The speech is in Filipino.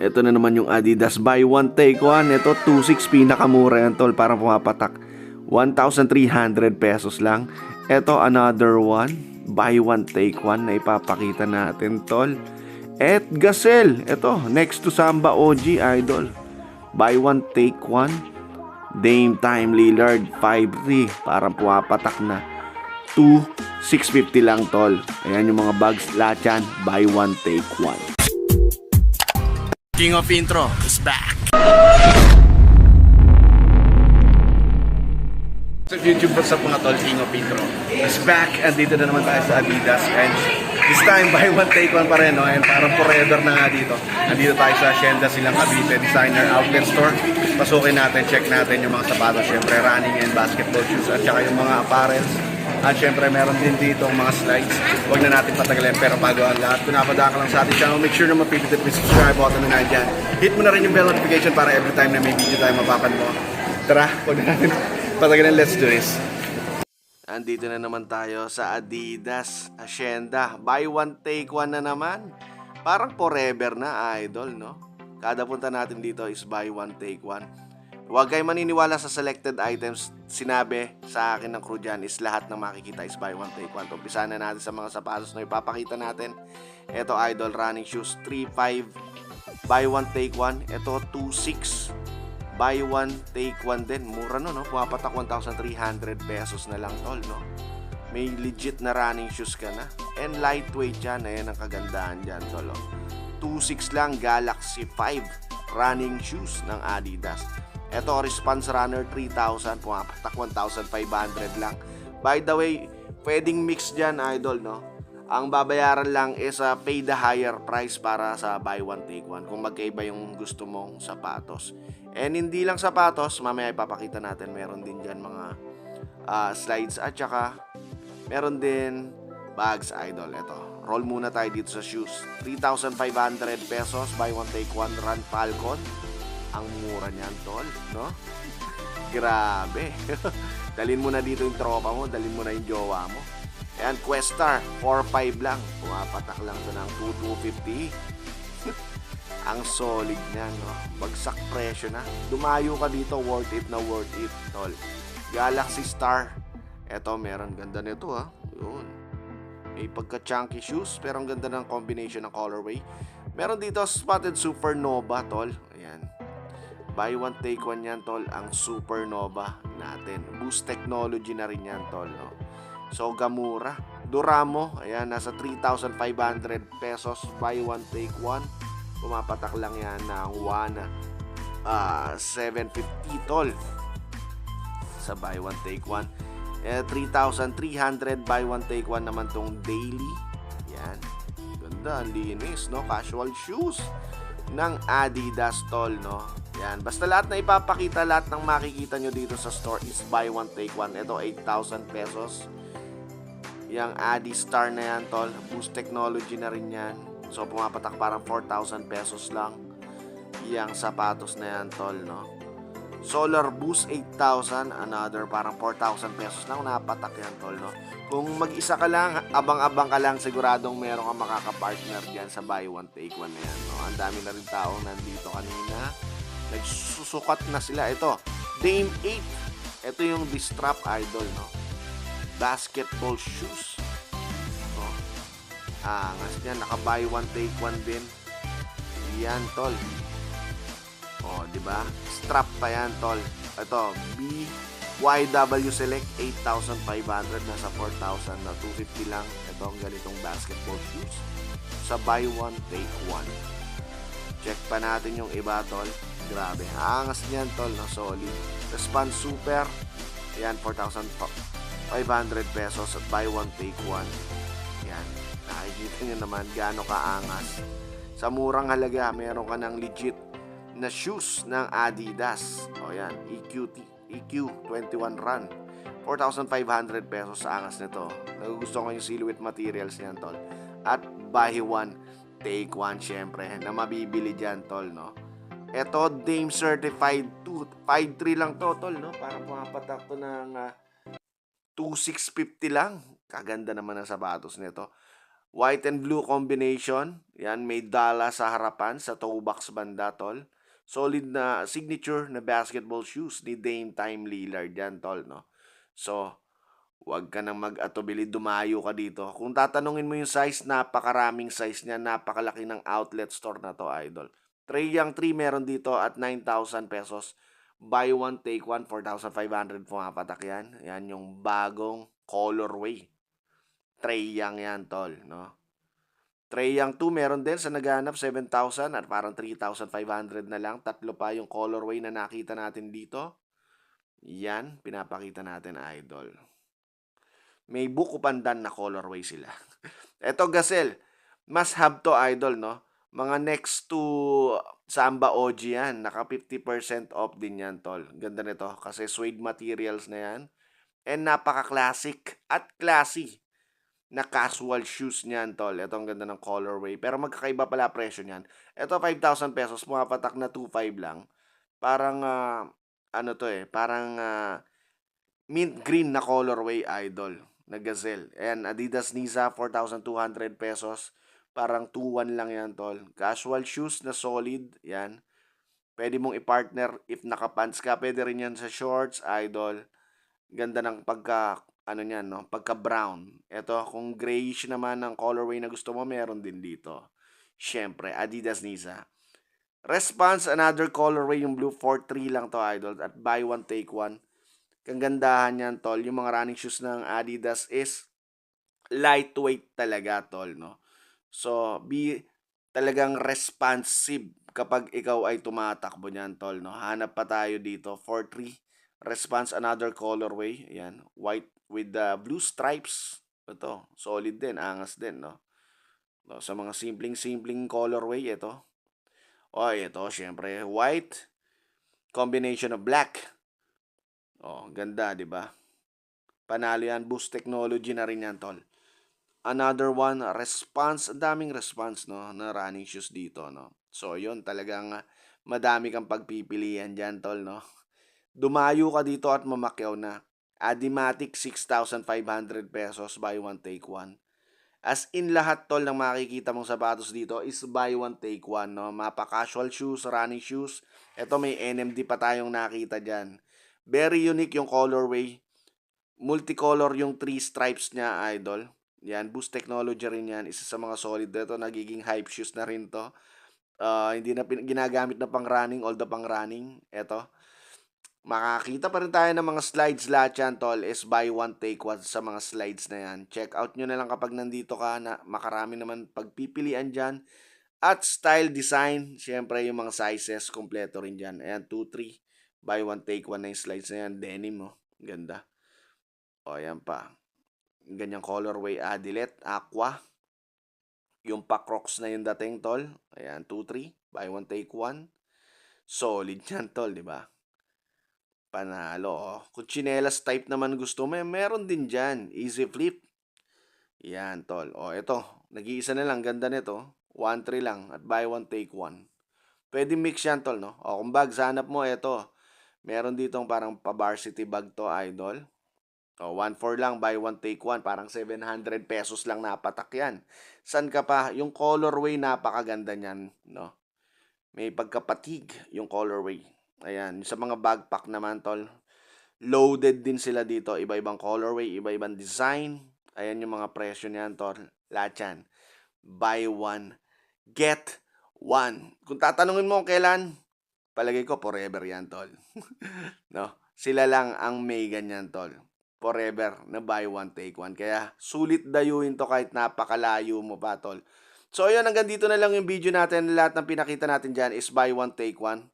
Ito na naman yung Adidas buy one take one. Ito 2.6 pinakamura yan tol para pumapatak. 1,300 pesos lang. Ito another one. Buy one take one na ipapakita natin tol. Et Gasel. Ito next to Samba OG Idol. Buy one take one. Dame Time Lillard 5-3 parang pumapatak na 2 650 lang tol ayan yung mga bags lahat yan buy one take one King of Intro is back. So YouTube what's up mga tol King of Intro is back. And dito na naman tayo sa Adidas. And this time buy one take one pa rin no? and parang forever na nga dito. Nandito tayo sa Hacienda silang Cavite Designer Outlet Store. Pasukin natin check natin yung mga sapatos. Syempre running and basketball shoes at saka yung mga apparels at syempre meron din dito ang mga slides huwag na natin patagalin pero bago ang lahat kung napadaka lang sa ating channel make sure na mapipit at subscribe button na nandyan hit mo na rin yung bell notification para every time na may video tayo mapapan mo tara huwag na natin patagalin let's do this Andito na naman tayo sa Adidas Hacienda. Buy one, take one na naman. Parang forever na, idol, no? Kada punta natin dito is buy one, take one. Huwag kayo maniniwala sa selected items. Sinabi sa akin ng crew dyan is lahat ng makikita is buy one, take one. Umpisa na natin sa mga sapatos na ipapakita natin. Ito, idol, running shoes, 3.5. Buy one, take one. Ito, 2.6 buy one, take one din. Mura no, no? Pumapatak 1,300 pesos na lang, tol, no? May legit na running shoes ka na. And lightweight yan. Ayan ang kagandahan dyan, tol. oh. 2.6 lang, Galaxy 5 running shoes ng Adidas. Ito, Response Runner 3,000. Pumapatak 1,500 lang. By the way, pwedeng mix dyan, idol, no? Ang babayaran lang is uh, pay the higher price para sa buy one take one kung magkaiba yung gusto mong sapatos. And hindi lang sapatos, mamaya ipapakita natin meron din diyan mga ah, slides at saka meron din bags idol. Ito, roll muna tayo dito sa shoes. 3,500 pesos, buy one take one run Falcon. Ang mura niyan, tol, no? Grabe. dalin mo na dito yung tropa mo, dalin mo na yung jowa mo. Ayan, Questar, 4.5 lang. Pumapatak lang ito ng 2,250. Ang solid niya, no? Bagsak presyo na. Dumayo ka dito, worth it na worth it, tol. Galaxy Star. Eto, meron ganda nito, ha. Yun. May pagka-chunky shoes, pero ang ganda ng combination ng colorway. Meron dito spotted Supernova, tol. Ayan. Buy one, take one yan, tol. Ang Supernova natin. Boost technology na rin yan, tol, no? So, Gamura. Duramo, ayan, nasa 3,500 pesos. Buy one, take one. Pumapatak lang yan ng 1, ah 750 tol. Sa buy one, take one. Eh, 3,300 buy one, take one naman tong daily. Yan. Ganda, linis, no? Casual shoes ng Adidas tol, no? Yan. Basta lahat na ipapakita, lahat ng makikita nyo dito sa store is buy one, take one. Ito, 8,000 pesos. Yang Adi Star na yan, tol. Boost technology na rin yan. So, pumapatak parang 4,000 pesos lang. Yang sapatos na yan, tol, no? Solar Boost 8,000. Another parang 4,000 pesos lang. Napatak yan, tol, no? Kung mag-isa ka lang, abang-abang ka lang, siguradong meron kang makaka-partner dyan sa buy one, take one na yan, no? Ang dami na rin tao nandito kanina. Nagsusukat na sila. Ito, Dame 8. Ito yung Distrap Idol, no? basketball shoes. Oh. Angas niya. Naka-buy one, take one din. Yan, tol. Oh, di ba? Strap pa yan, tol. Ito, BYW Select 8,500 nasa 4,000 na 250 lang. Ito ang ganitong basketball shoes. Sa buy one, take one. Check pa natin yung iba, tol. Grabe. Angas niyan, tol, no? Solid. Response Super. Yan, 4,000 500 pesos at buy one take one. Yan. Nakikita nyo naman gaano kaangas. Sa murang halaga, meron ka ng legit na shoes ng Adidas. O yan, EQT, EQ21 Run. 4,500 pesos sa angas nito. Nagugustuhan ko yung silhouette materials niyan, tol. At buy one, take one, syempre, na mabibili dyan, tol, no? Ito, Dame Certified 2. 5.3 lang to, tol, no? Parang pumapatak to ng... ah, 2,650 lang. Kaganda naman ang sapatos nito. White and blue combination. Yan, may dala sa harapan, sa toe box banda, tol. Solid na signature na basketball shoes ni Dame Time Lillard yan, tol, no? So, Huwag ka nang mag-atubili, dumayo ka dito. Kung tatanungin mo yung size, napakaraming size niya, napakalaki ng outlet store na to, idol. Trey Young 3 meron dito at 9,000 pesos. Buy one, take one, 4,500 pumapatak yan. Yan yung bagong colorway. Trey yan, tol, no? Trey Young 2 meron din sa naghanap 7,000 at parang 3,500 na lang. Tatlo pa yung colorway na nakita natin dito. Yan, pinapakita natin, idol may buko pandan na colorway sila. Ito Gazelle, must have to idol, no? Mga next to Samba OG yan. Naka 50% off din yan, tol. Ganda nito kasi suede materials na yan. And napaka-classic at classy na casual shoes niyan, tol. Ito ang ganda ng colorway. Pero magkakaiba pala presyo niyan. Ito 5,000 pesos, pumapatak na 2,500 lang. Parang, ah, ano to eh, parang ah, mint green na colorway idol na gazelle. Ayan, Adidas Niza, 4,200 pesos. Parang 2-1 lang yan, tol. Casual shoes na solid, yan. Pwede mong i-partner if nakapants ka. Pwede rin yan sa shorts, idol. Ganda ng pagka, ano yan, no? Pagka brown. Ito, kung grayish naman ng colorway na gusto mo, meron din dito. Siyempre, Adidas Niza. Response, another colorway, yung blue 4-3 lang to, idol. At buy one, take one kagandahan yan, tol, yung mga running shoes ng Adidas is lightweight talaga, tol, no? So, be talagang responsive kapag ikaw ay tumatakbo niyan, tol, no? Hanap pa tayo dito, 4-3, response another colorway, ayan, white with the blue stripes, ito, solid din, angas din, no? no sa mga simpleng-simpleng colorway, ito, o, ito, syempre, white, combination of black, Oh, ganda, 'di ba? Panalo yan, boost technology na rin yan, tol. Another one, response, daming response, no, na running shoes dito, no. So, yun, talagang madami kang pagpipilian dyan, tol, no. Dumayo ka dito at mamakyaw na. Adimatic, 6,500 pesos, buy one, take one. As in lahat, tol, ng makikita mong sapatos dito is buy one, take one, no. Mapa casual shoes, running shoes. Ito may NMD pa tayong nakita dyan. Very unique yung colorway. Multicolor yung three stripes niya, idol. Yan, boost technology rin yan. Isa sa mga solid dito. Nagiging hype shoes na rin to. Uh, hindi na ginagamit na pang running, all the pang running. Ito. Makakita pa rin tayo ng mga slides lahat yan, tol. Is buy one, take one sa mga slides na yan. Check out nyo na lang kapag nandito ka na makarami naman pagpipilian dyan. At style design, syempre yung mga sizes, kompleto rin dyan. Ayan, 2, 3 buy one take one na yung slides na yan denim mo ganda o yan pa ganyang colorway adilet aqua. Yung pa crocs na yung dating tol. Ayan 2-3 buy one take one. Solid yan tol di ba? Panalo oh. kung chinelas type naman gusto mo meron din dyan. Easy flip. Yan tol. O ito nag-iisa na lang. Ganda nito. 1-3 lang. At buy one take one. Pwede mix yan, tol, no? O, kung bag, hanap mo, ito. Meron ditong parang pa-varsity bag to, idol. O, 1-4 lang, buy one, take one. Parang 700 pesos lang napatak yan. San ka pa? Yung colorway, napakaganda niyan, no? May pagkapatig yung colorway. Ayan, sa mga backpack naman, tol. Loaded din sila dito. Iba-ibang colorway, iba-ibang design. Ayan yung mga presyo niyan, tol. Lahat. Buy one, get one. Kung tatanungin mo kailan, palagay ko forever yan, tol. no? Sila lang ang may ganyan, tol. Forever na buy one, take one. Kaya sulit dayuin to kahit napakalayo mo pa, tol. So, ayun, hanggang dito na lang yung video natin. Lahat ng pinakita natin dyan is buy one, take one.